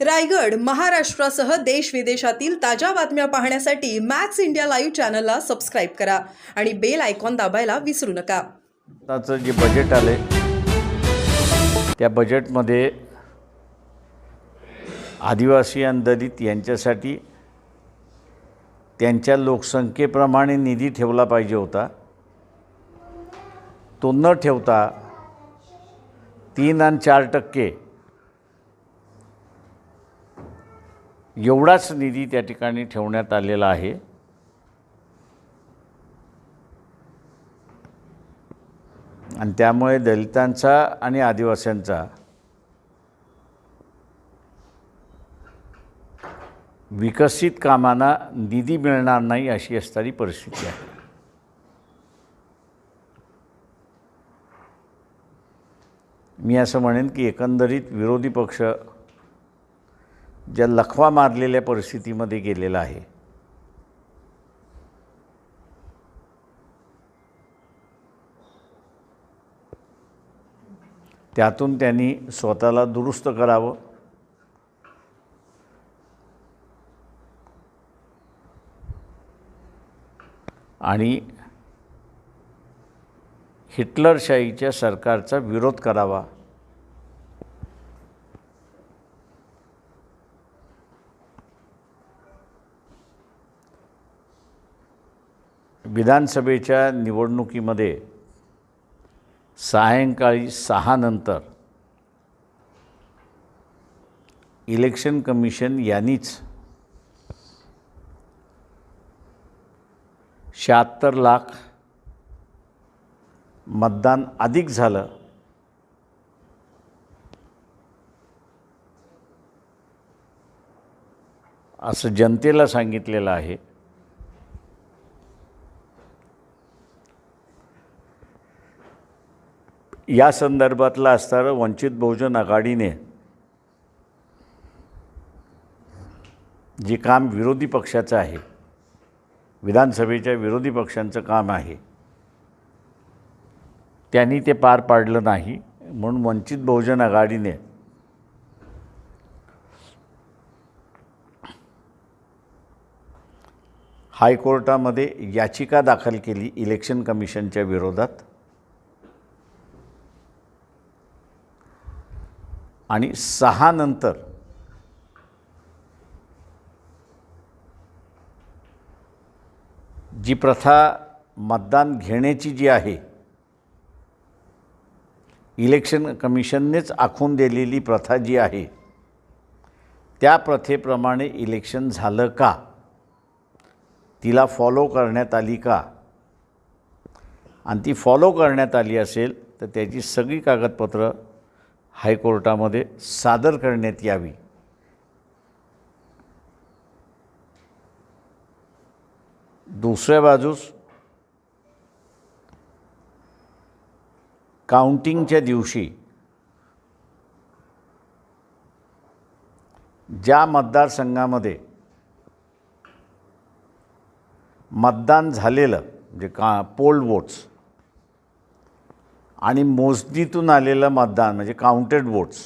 रायगड महाराष्ट्रासह देश विदेशातील ताज्या बातम्या पाहण्यासाठी मॅक्स इंडिया लाईव्ह चॅनलला सबस्क्राईब करा आणि बेल आयकॉन दाबायला विसरू नका. आताचं जे बजेट आलं आहे त्या बजेटमध्ये आदिवासी आणि दलित यांच्यासाठी त्यांच्या लोकसंख्येप्रमाणे निधी ठेवला पाहिजे होता. तो न ठेवता तीन आणि चार टक्के एवढाच निधी त्या ठिकाणी ठेवण्यात आलेला आहे. आणि त्यामुळे दलितांचा आणि आदिवासींचा विकसित कामांना निधी मिळणार नाही अशी असणारी परिस्थिती आहे. मी असं म्हणेन की एकंदरीत विरोधी पक्ष ज्या लखवा मारलेल्या परिस्थितीमध्ये गेलेला आहे. त्यातून त्यांनी स्वतःला दुरुस्त करावं. आणि हिटलरशाहीच्या सरकारचा विरोध करावा. विधानसभेच्या निवडणुकीमध्ये सायंकाळी सहा नंतर इलेक्शन कमिशन यांनीच शहात्तर लाख मतदान अधिक झालं. असं जनतेला सांगितलेलं आहे. या संदर्भातलं असणारं वंचित बहुजन आघाडीने जे काम विरोधी पक्षाचं आहे विधानसभेच्या विरोधी पक्षांचं काम आहे त्यांनी ते पार पाडलं नाही म्हणून वंचित बहुजन आघाडीने हायकोर्टामध्ये याचिका दाखल केली इलेक्शन कमिशनच्या विरोधात. आणि सहा नंतर जी प्रथा मतदान घेण्याची जी आहे इलेक्शन कमिशननेच आखून दिलेली प्रथा जी आहे त्या प्रथेप्रमाणे इलेक्शन झालं का? तिला फॉलो करण्यात आली का? आणि ती फॉलो करण्यात आली असेल तर त्याची सगळी कागदपत्रं हायकोर्टामध्ये सादर करण्यात यावी. दुसऱ्या बाजूस काउंटिंगच्या दिवशी ज्या मतदारसंघामध्ये मतदान झालेलं म्हणजे का पोल वोट्स आणि मोजणीतून आलेलं मतदान म्हणजे काउंटेड वोट्स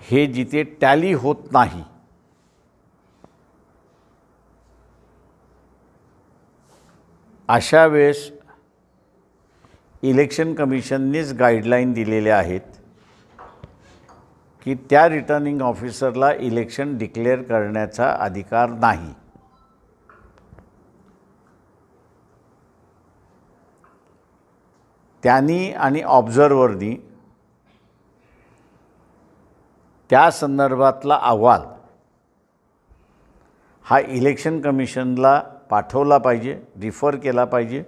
हे जिथे टॅली होत नाही अशा वेळेस इलेक्शन कमिशननेच गाईडलाईन दिलेल्या आहेत की त्या रिटर्निंग ऑफिसरला इलेक्शन डिक्लेअर करण्याचा अधिकार नाही. त्यांनी आणि ऑब्झर्वरनी त्या संदर्भातला अहवाल हा इलेक्शन कमिशनला पाठवला पाहिजे रिफर केला पाहिजे.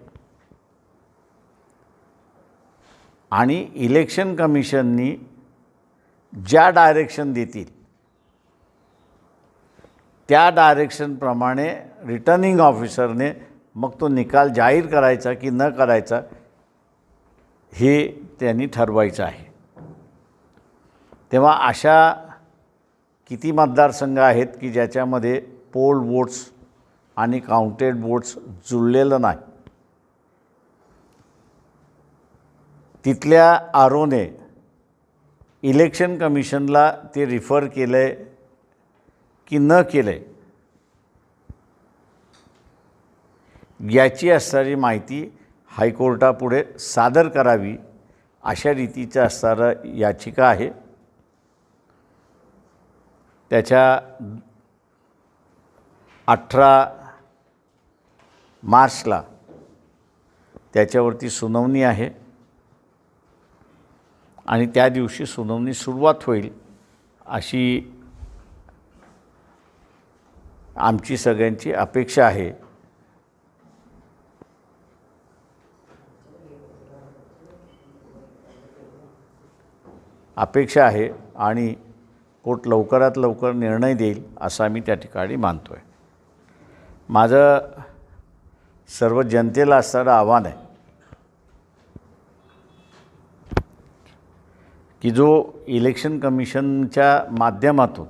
आणि इलेक्शन कमिशननी ज्या डायरेक्शन देतील त्या डायरेक्शनप्रमाणे रिटर्निंग ऑफिसरने मग तो निकाल जाहीर करायचा की न करायचा हे त्यांनी ठरवायचं आहे. तेव्हा अशा किती मतदारसंघ आहेत की ज्याच्यामध्ये पोल वोट्स आणि काउंटेड वोट्स जुळलेलं नाही. तिथल्या आरोने इलेक्शन कमिशनला ते रिफर केलं आहे की न केलं आहे याची असणारी माहिती हायकोर्टापुढे सादर करावी अशा रीतीचं असणारं याचिका आहे. त्याच्या अठरा मार्चला त्याच्यावरती सुनावणी आहे आणि त्या दिवशी सुनावणी सुरुवात होईल अशी आमची सगळ्यांची अपेक्षा आहे. अपेक्षा आहे आणि कोर्ट लवकरात लवकर निर्णय देईल असा मी त्या ठिकाणी मानतो आहे माझं सर्व जनतेला असणारं आव्हान आहे की जो इलेक्शन कमिशनच्या माध्यमातून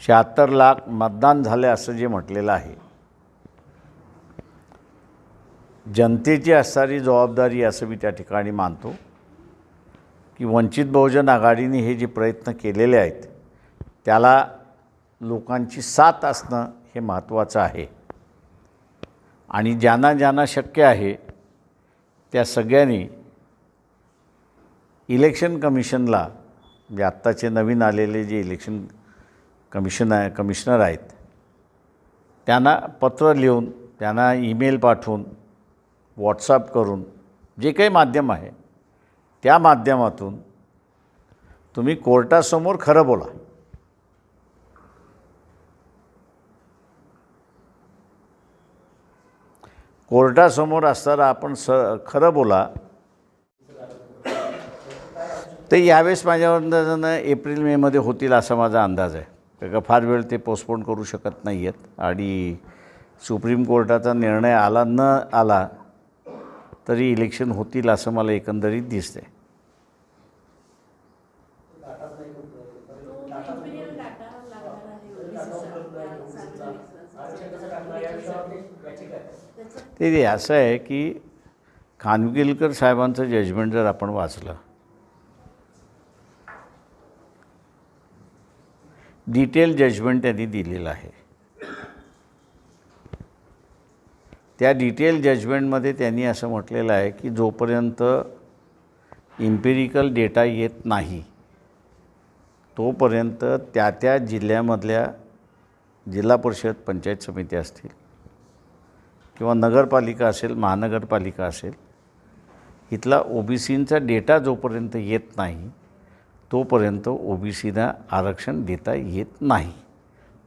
शहात्तर लाख मतदान झाले असं जे म्हटलेलं आहे जनतेची असणारी जबाबदारी असं मी त्या ठिकाणी मानतो की वंचित बहुजन आघाडीने हे जे प्रयत्न केलेले आहेत त्याला लोकांची साथ असणं हे महत्त्वाचं आहे. आणि ज्यांना ज्यांना शक्य आहे त्या सगळ्यांनी इलेक्शन कमिशनला म्हणजे आत्ताचे नवीन आलेले जे इलेक्शन कमिशन आहे कमिशनर आहेत त्यांना पत्र लिहून त्यांना ईमेल पाठवून व्हॉट्सअप करून जे काही माध्यम आहे त्या माध्यमातून तुम्ही कोर्टासमोर खरं बोला. कोर्टासमोर असताना आपण स खरं बोला. ते यावेळेस माझ्या अंदाजानं एप्रिल मेमध्ये होतील असा माझा अंदाज आहे. कारण का फार वेळ ते पोस्टपोन करू शकत नाही आहेत आणि सुप्रीम कोर्टाचा निर्णय आला न आला तरी इलेक्शन होतील असं मला एकंदरीत दिसतंय. ते ते असं आहे की खानविलकर साहेबांचं जजमेंट जर आपण वाचलं डिटेल जजमेंट त्यांनी दिलेलं आहे. त्या डिटेल जजमेंटमध्ये त्यांनी असं म्हटलेलं आहे की जोपर्यंत इम्पेरिकल डेटा येत नाही तोपर्यंत त्या त्या जिल्ह्यामधल्या जिल्हा परिषद पंचायत समिती असतील किंवा नगरपालिका असेल महानगरपालिका असेल इथला ओ बी सींचा डेटा जोपर्यंत येत नाही तोपर्यंत ओ बी सीना आरक्षण देता येत नाही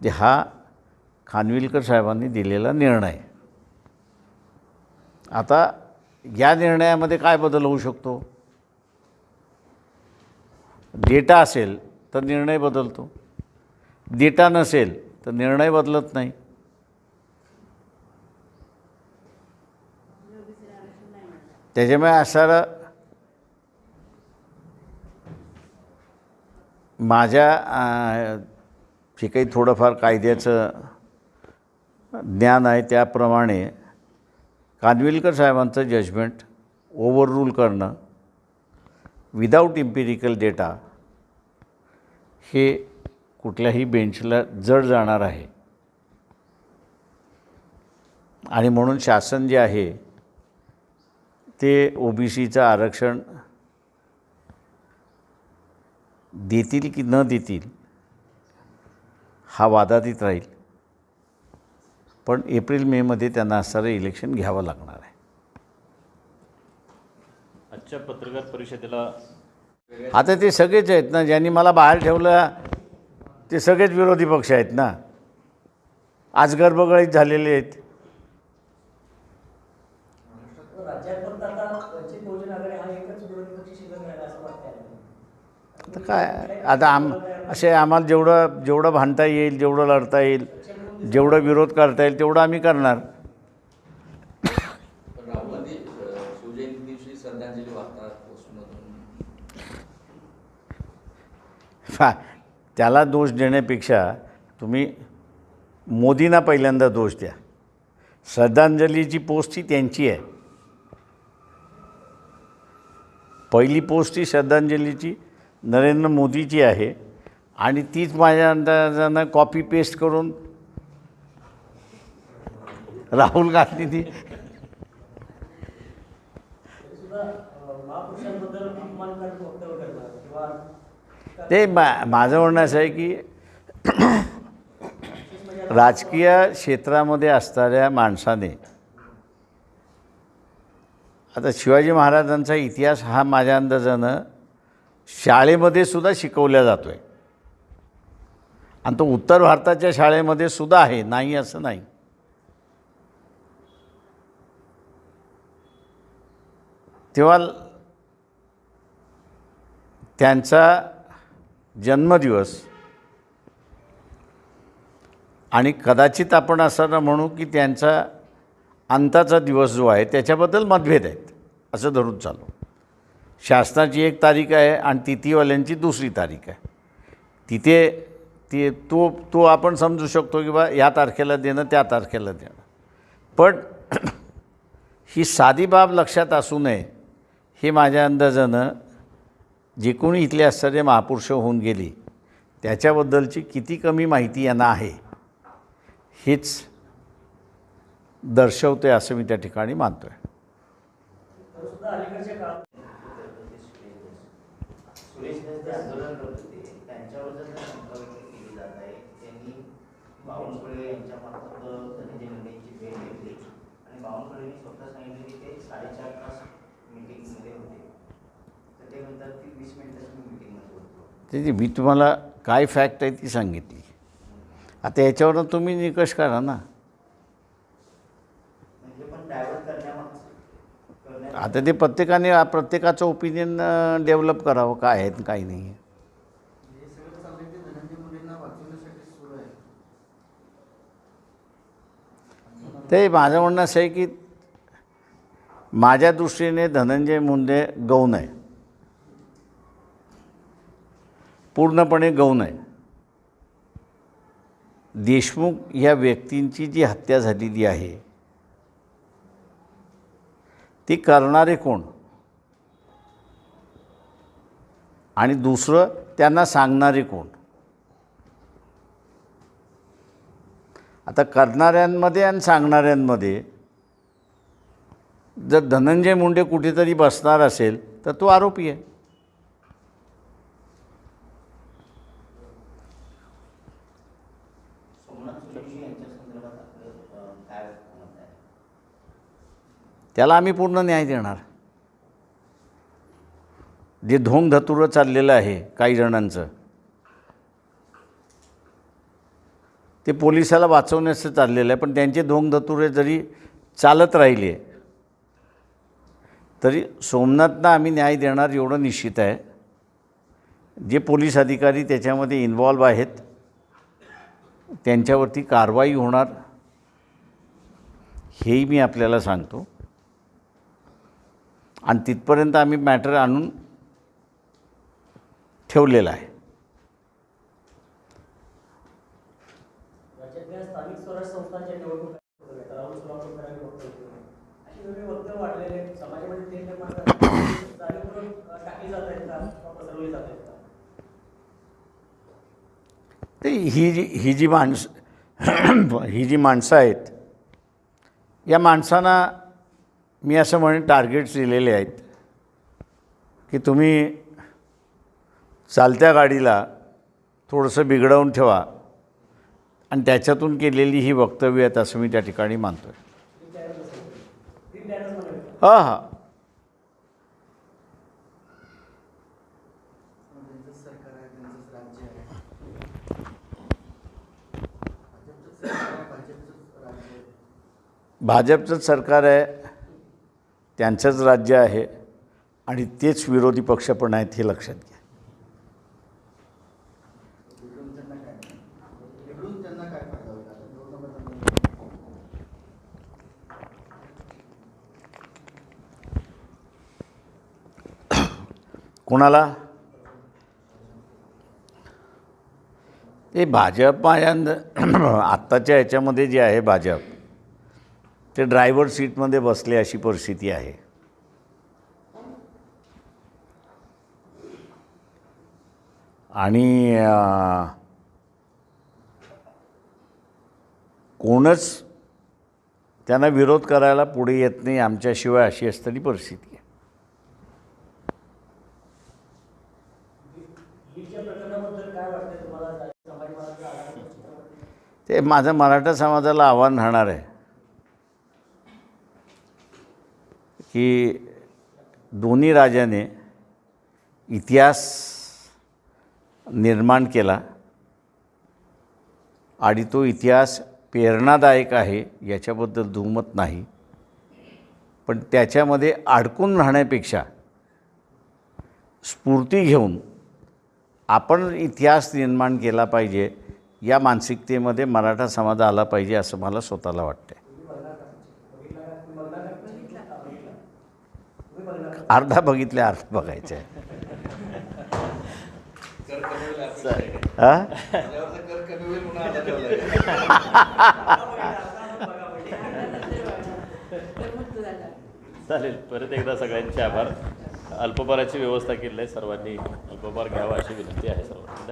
जे हा खानविलकर साहेबांनी दिलेला निर्णय आहे. आता या निर्णयामध्ये काय बदल होऊ शकतो? डेटा असेल तर निर्णय बदलतो. डेटा नसेल तर निर्णय बदलत नाही. त्याच्यामुळे असणारा माझ्या जे काही थोडंफार कायद्याचं ज्ञान आहे त्याप्रमाणे कानविलकर साहेबांचं जजमेंट ओव्हररूल करणं विदाऊट इम्पिरिकल डेटा हे कुठल्याही बेंचला जड जाणार आहे. आणि म्हणून शासन जे आहे ते ओ बी सीचं आरक्षण देतील की न देतील हा वादातीत राहील. पण एप्रिल मेमध्ये त्यांना असणारं इलेक्शन घ्यावं लागणार आहे. आजच्या पत्रकार परिषदेला आता ते सगळेच आहेत ना ज्यांनी मला बाहेर ठेवलं ते सगळेच विरोधी पक्ष आहेत ना. आज गरबगळीत झालेले आहेत. आता काय आता आम असे आम्हाला जेवढं जेवढं भांडता येईल जेवढं लढता येईल जेवढं विरोध करता येईल तेवढं आम्ही करणार. त्याला दोष देण्यापेक्षा तुम्ही मोदींना पहिल्यांदा दोष द्या. श्रद्धांजलीची पोस्ट ही त्यांची आहे. पहिली पोस्ट ही श्रद्धांजलीची नरेंद्र मोदीची आहे आणि तीच माझ्या अंदाजानं कॉपी पेस्ट करून राहुल गांधी ती ते मा माझं म्हणणं असं आहे की राजकीय क्षेत्रामध्ये असणाऱ्या माणसाने आता शिवाजी महाराजांचा इतिहास हा माझ्या अंदाजानं शाळेमध्ये सुद्धा शिकवला जातो आहे आणि तो उत्तर भारताच्या शाळेमध्ये सुद्धा आहे नाही असं नाही. तेव्हा त्यांचा जन्मदिवस आणि कदाचित आपण असं म्हणू की त्यांचा अंताचा दिवस जो आहे त्याच्याबद्दल मतभेद आहेत असं धरून चालू. शासनाची एक तारीख आहे आणि तिथीवाल्यांची दुसरी तारीख आहे. तिथे ती तो तो आपण समजू शकतो की बा या तारखेला देणं त्या तारखेला देणं. पण ही साधी बाब लक्षात असू नये हे माझ्या अंदाजानं जे कोणी इथले आश्चर्य महापुरुष होऊन गेली. त्याच्याबद्दलची किती कमी माहिती यांना आहे हेच दर्शवते असं मी त्या ठिकाणी मानतो आहे बावनकुळे यांच्या मार्फत भेट घेतली आणि बावनकुळेंनी स्वतः सांगितले की ते साडेचार तास मिटिंगमध्ये होते तर ते म्हणतात की वीस मिनिटाची मी मिटिंगमध्ये होतो त्याची मी तुम्हाला काय फॅक्ट आहे ती सांगितली. आता याच्यावरनं तुम्ही निकष करा ना. आता ते प्रत्येकाने प्रत्येकाचं ओपिनियन डेव्हलप करावं काय आहे काय नाही आहे. ते माझं म्हणणं असं आहे की माझ्या दृष्टीने धनंजय मुंडे गौण आहे. पूर्णपणे गौण आहे. देशमुख या व्यक्तींची जी हत्या झालेली आहे ती करणारे कोण? आणि दुसरं त्यांना सांगणारे कोण? आता करणाऱ्यांमध्ये आणि सांगणाऱ्यांमध्ये जर धनंजय मुंडे कुठेतरी बसणार असेल तर तो आरोपी आहे. त्याला आम्ही पूर्ण न्याय देणार. जे धोंग धतुरं चाललेलं आहे काही जणांचं ते पोलिसाला वाचवण्याचं चाललेलं आहे पण त्यांचे धोंग धतुरे जरी चालत राहिले तरी सोमनाथना आम्ही न्याय देणार एवढं निश्चित आहे. जे पोलीस अधिकारी त्याच्यामध्ये इन्वॉल्व आहेत त्यांच्यावरती कारवाई होणार हेही मी आपल्याला सांगतो. आणि तिथपर्यंत आम्ही मॅटर आणून ठेवलेला आहे. ते ही जी ही जी माणसं ही जी माणसं आहेत या माणसांना मी असं म्हणेन टार्गेट्स दिलेले आहेत. की तुम्ही चालत्या गाडीला थोडंसं बिघडवून ठेवा. आणि त्याच्यातून केलेली ही वक्तव्य आहेत असं मी त्या ठिकाणी मानतो आहे हां हां. भाजपचंच सरकार आहे. त्यांचंच राज्य आहे आणि तेच विरोधी पक्ष पण आहेत हे लक्षात घ्या. कोणाला? ते भाजप आत्ताच्या ह्याच्यामध्ये जे आहे भाजप ते ड्रायव्हर सीटमध्ये बसले अशी परिस्थिती आहे. आणि कोणच त्यांना विरोध करायला पुढे येत नाही आमच्याशिवाय अशी असताना परिस्थिती आहे. ते माझं मराठा समाजाला आव्हान राहणार आहे. की दोन्ही राजाने इतिहास निर्माण केला आणि तो इतिहास प्रेरणादायक आहे याच्याबद्दल दुमत नाही. पण त्याच्यामध्ये अडकून राहण्यापेक्षा स्फूर्ती घेऊन आपण इतिहास निर्माण केला पाहिजे या मानसिकतेमध्ये मराठा समाज आला पाहिजे असं मला स्वतःला वाटतं. अर्धा बघितल्या अर्धा बघायचे आहे चालेल परत एकदा सगळ्यांचे आभार. अल्पभाराची व्यवस्था केली आहे सर्वांनी. अल्पभार घ्यावा अशी विनंती आहे सर्वांना.